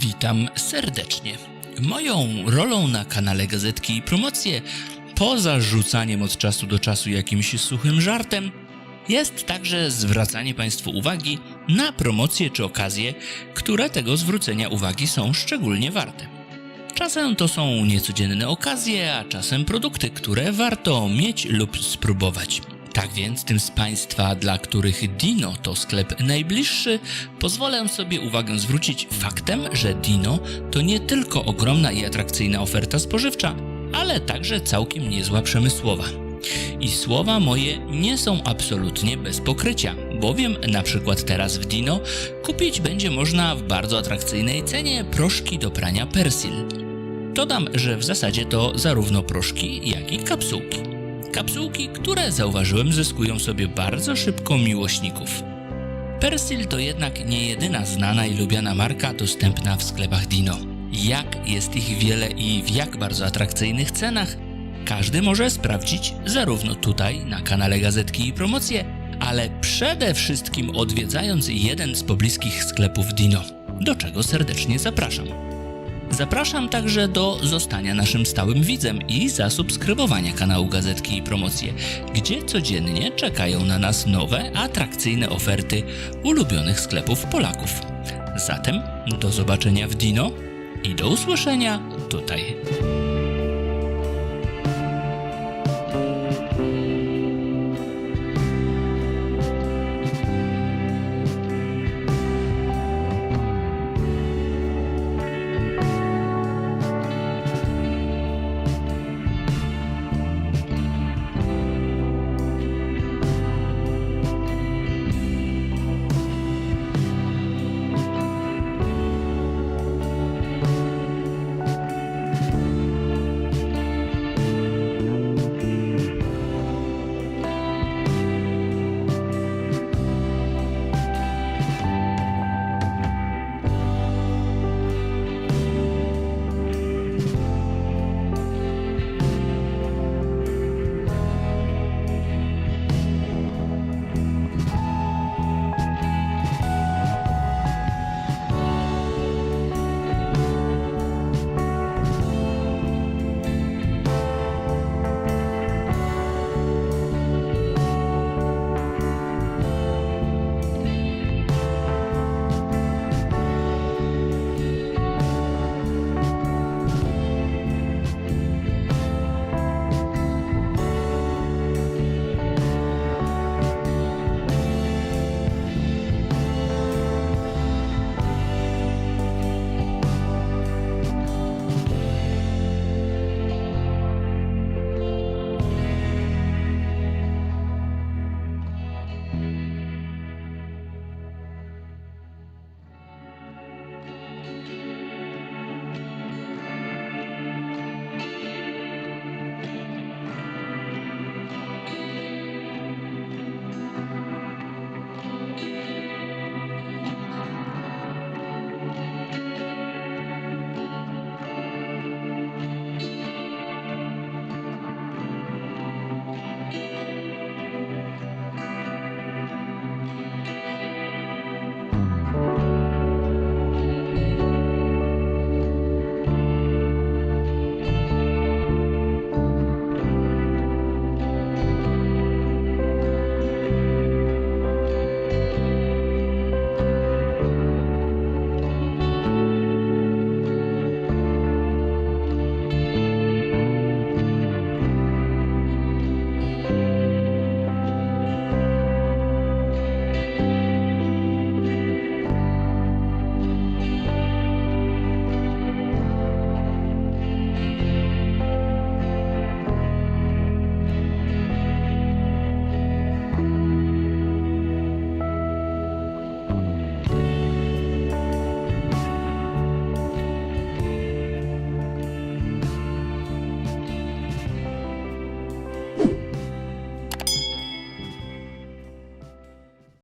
Witam serdecznie. Moją rolą na kanale Gazetki i Promocje, poza rzucaniem od czasu do czasu jakimś suchym żartem, jest także zwracanie Państwu uwagi na promocje czy okazje, które tego zwrócenia uwagi są szczególnie warte. Czasem to są niecodzienne okazje, a czasem produkty, które warto mieć lub spróbować. Tak więc tym z Państwa, dla których Dino to sklep najbliższy, pozwolę sobie uwagę zwrócić faktem, że Dino to nie tylko ogromna i atrakcyjna oferta spożywcza, ale także całkiem niezła przemysłowa. I słowa moje nie są absolutnie bez pokrycia, bowiem na przykład teraz w Dino kupić będzie można w bardzo atrakcyjnej cenie proszki do prania Persil. Dodam, że w zasadzie to zarówno proszki, jak i kapsułki. Kapsułki, które zauważyłem zyskują sobie bardzo szybko miłośników. Persil to jednak nie jedyna znana i lubiana marka dostępna w sklepach Dino. Jak jest ich wiele i w jak bardzo atrakcyjnych cenach, każdy może sprawdzić zarówno tutaj na kanale Gazetki i Promocje, ale przede wszystkim odwiedzając jeden z pobliskich sklepów Dino, do czego serdecznie zapraszam. Zapraszam także do zostania naszym stałym widzem i zasubskrybowania kanału Gazetki i Promocje, gdzie codziennie czekają na nas nowe, atrakcyjne oferty ulubionych sklepów Polaków. Zatem do zobaczenia w Dino i do usłyszenia tutaj.